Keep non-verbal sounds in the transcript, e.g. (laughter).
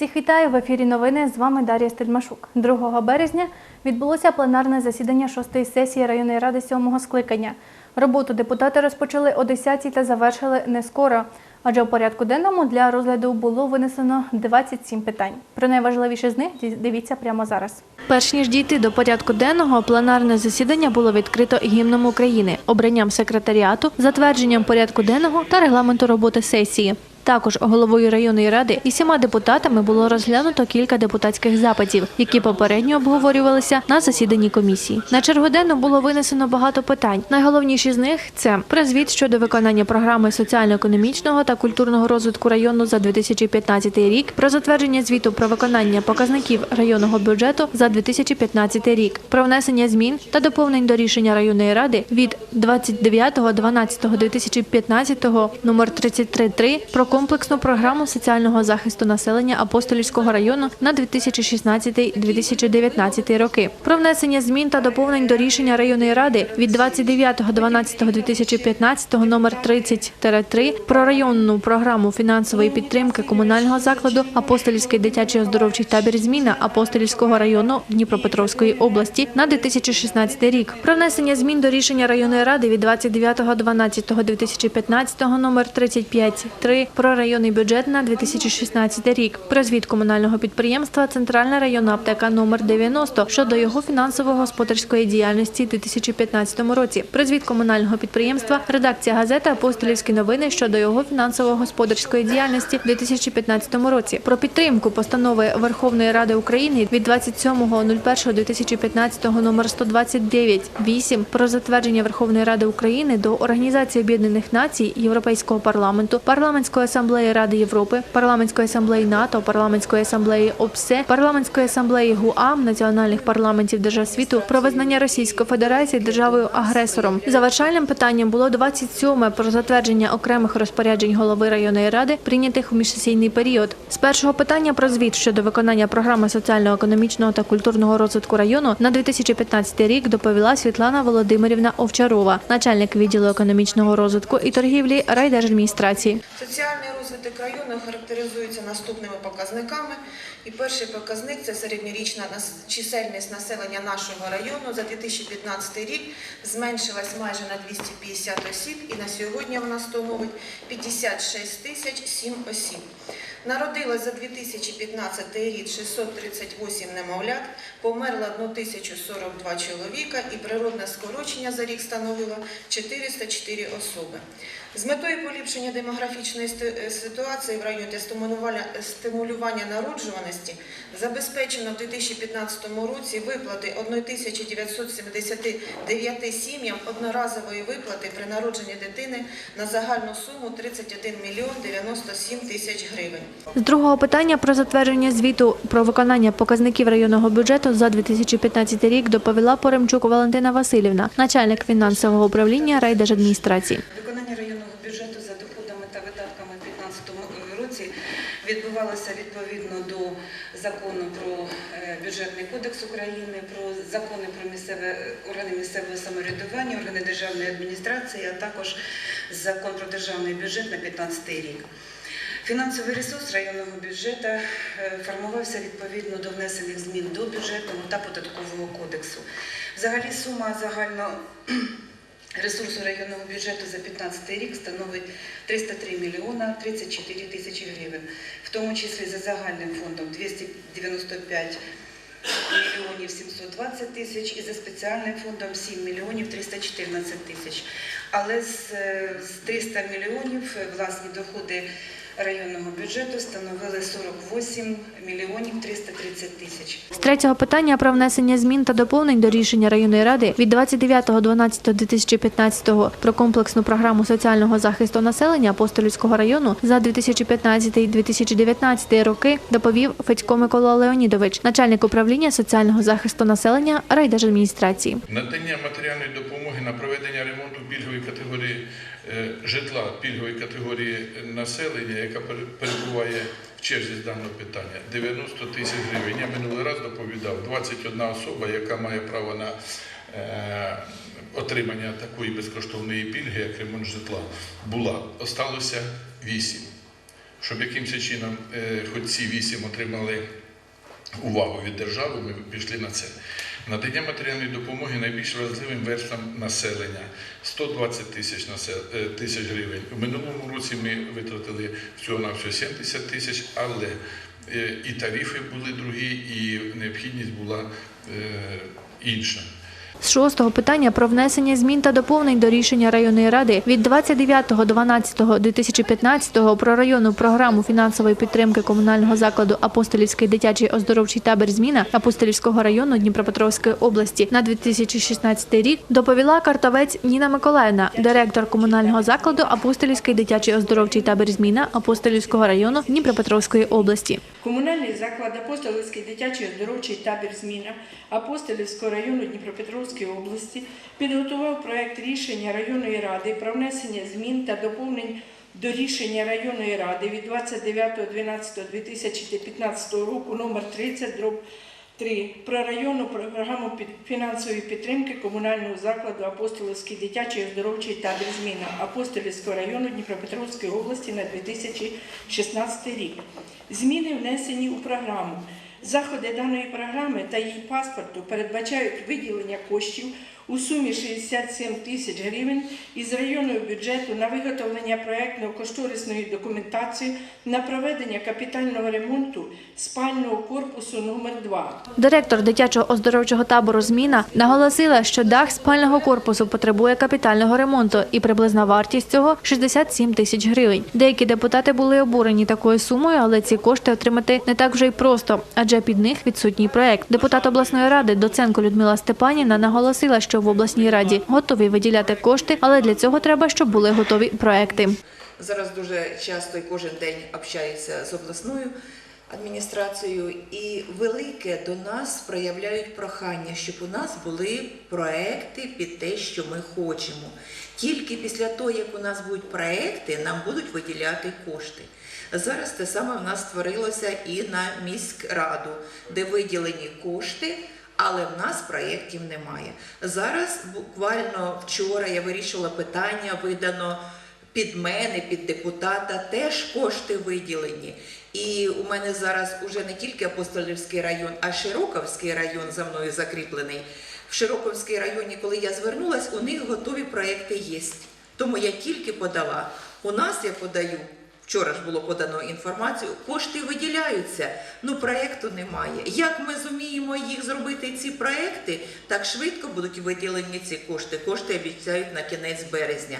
Всіх вітаю в ефірі новини. З вами Дар'я Стельмашук. 2 березня відбулося пленарне засідання шостої сесії районної ради сьомого скликання. Роботу депутати розпочали о 10 та завершили не скоро, адже у порядку денному для розгляду було винесено 27 питань. Про найважливіше з них дивіться прямо зараз. Перш ніж дійти до порядку денного, пленарне засідання було відкрито гімном України, обранням секретаріату, затвердженням порядку денного та регламенту роботи сесії. Також головою районної ради і сіма депутатами було розглянуто кілька депутатських запитів, які попередньо обговорювалися на засіданні комісії. На чергоденно було винесено багато питань. Найголовніші з них це призвіт щодо виконання програми соціально-економічного та культурного розвитку району за 2015 рік, про затвердження звіту про виконання показників районного бюджету за 2015 рік, про внесення змін та доповнень до рішення районної ради від 29.12.2015 номер 33.3 про комплексну програму соціального захисту населення Апостолівського району на 2016-2019 роки. Про внесення змін та доповнень до рішення районної ради від 29.12.2015 номер 30-3 про районну програму фінансової підтримки комунального закладу Апостолівський дитячий оздоровчий табір зміна Апостолівського району Дніпропетровської області на 2016 рік. Про внесення змін до рішення районної ради від 29.12.2015 номер 35-3 про районний бюджет на 2016 рік. Про звіт комунального підприємства Центральна районна аптека номер 90 щодо його фінансово-господарської діяльності у 2015 році. Про звіт комунального підприємства редакція газети Апостолівські новини щодо його фінансово-господарської діяльності у 2015 році. Про підтримку постанови Верховної Ради України від 27.01.2015 номер 129 8 про затвердження Верховної Ради України до Організації Об'єднаних Націй Європейського парламенту, парламентської асамблеї Ради Європи, парламентської асамблеї НАТО, парламентської асамблеї ОБСЕ, парламентської асамблеї ГУАМ, національних парламентів держав світу про визнання Російської Федерації державою агресором. Завершальним питанням було 27 про затвердження окремих розпоряджень голови районної ради, прийнятих у міжсесійний період. З першого питання про звіт щодо виконання програми соціально-економічного та культурного розвитку району на 2015 рік доповіла Світлана Володимирівна Овчарова, начальник відділу економічного розвитку і торгівлі райдержадміністрації. Соціальний розвиток району характеризується наступними показниками. І перший показник це середньорічна чисельність населення нашого району за 2015 рік зменшилась майже на 250 осіб, і на сьогодні вона становить 56 тисяч 7 осіб. Народилось за 2015 рік 638 немовлят, померло 1042 чоловіка і природне скорочення за рік становило 404 особи. З метою поліпшення демографічної е, ситуації в районі стимулювання народжуваності забезпечено в 2015 році виплати 1979 сім'ям одноразової виплати при народженні дитини на загальну суму 31 мільйон 97 тисяч гривень. З другого питання про затвердження звіту про виконання показників районного бюджету за 2015 рік доповіла Поремчук Валентина Васильівна, начальник фінансового управління райдержадміністрації. Виконання районного бюджету за доходами та видатками у 2015 році відбувалося відповідно до закону про е, бюджетний кодекс України, про закони про місцеве органи місцевого самоврядування, органи державної адміністрації, а також закон про державний бюджет на 2015 рік. Фінансовий ресурс районного бюджету е, формувався відповідно до внесених змін до бюджетного та податкового кодексу. Взагалі сума загально (clears throat) ресурсу районного бюджету за 2015 рік становить 303 мільйона 34 тисячі гривень, в тому числі за загальним фондом 295 мільйонів 720 тисяч і за спеціальним фондом 7 мільйонів 314 тисяч. Але з, е, 300 мільйонів е, власні доходи районного бюджету становили 48 мільйонів 330 тисяч. З третього питання про внесення змін та доповнень до рішення районної ради від 29.12.2015 про комплексну програму соціального захисту населення Апостолівського району за 2015-2019 роки доповів Федько Микола Леонідович, начальник управління соціального захисту населення райдержадміністрації. Надання матеріальної допомоги на проведення ремонту пільгової категорії житла пільгової категорії населення, яка перебуває в черзі з даного питання, 90 тисяч гривень. Я минулий раз доповідав 21 особа, яка має право на е, отримання такої безкоштовної пільги, як ремонт житла, була. Осталося 8. щоб якимось чином е, хоч ці вісім отримали увагу від держави, ми пішли на це. Надання матеріальної допомоги найбільш вразливим верствам населення 120 тисяч е, тисяч гривень. У минулому році ми витратили всього на всього 70 тисяч, але е, і тарифи були другі, і необхідність була е, інша. З шостого питання про внесення змін та доповнень до рішення районної ради від 29.12.2015 про районну програму фінансової підтримки комунального закладу Апостолівський дитячий оздоровчий табір зміна Апостолівського району Дніпропетровської області на 2016 рік доповіла картовець Ніна Миколаївна, директор комунального закладу Апостолівський дитячий оздоровчий табір зміна Апостолівського району Дніпропетровської області. Комунальний заклад Апостолівський дитячий оздоровчий табір «Зміна» Апостолівського району Дніпропетровської області підготував проект рішення районної ради про внесення змін та доповнень до рішення районної ради від 29.12.2015 року номер 30 дроб 3 про районну програму фінансової підтримки комунального закладу Апостолівський дитячий оздоровчий табір «Зміна» Апостолівського району Дніпропетровської області на 2016 рік. Зміни внесені у програму. Заходи даної програми та її паспорту передбачають виділення коштів у сумі 67 тисяч гривень із районного бюджету на виготовлення проєктно-кошторисної документації на проведення капітального ремонту спального корпусу номер 2 Директор дитячого оздоровчого табору Зміна наголосила, що дах спального корпусу потребує капітального ремонту і приблизна вартість цього 67 тисяч гривень. Деякі депутати були обурені такою сумою, але ці кошти отримати не так вже й просто, адже під них відсутній проект. Депутат обласної ради Доценко Людмила Степаніна наголосила, що в обласній раді готові виділяти кошти, але для цього треба, щоб були готові проекти. Зараз дуже часто і кожен день общаюся з обласною адміністрацією, і велике до нас проявляють прохання, щоб у нас були проекти під те, що ми хочемо. Тільки після того, як у нас будуть проекти, нам будуть виділяти кошти. Зараз те саме в нас створилося і на міськраду, де виділені кошти. Але в нас проєктів немає. Зараз буквально вчора я вирішила питання, видано під мене, під депутата, теж кошти виділені. І у мене зараз уже не тільки Апостолівський район, а Широковський район за мною закріплений. В Широковській районі, коли я звернулась, у них готові проекти є. Тому я тільки подала. У нас я подаю. Вчора ж було подано інформацію, кошти виділяються, ну проекту немає. Як ми зуміємо їх зробити, ці проекти, так швидко будуть виділені ці кошти. Кошти обіцяють на кінець березня.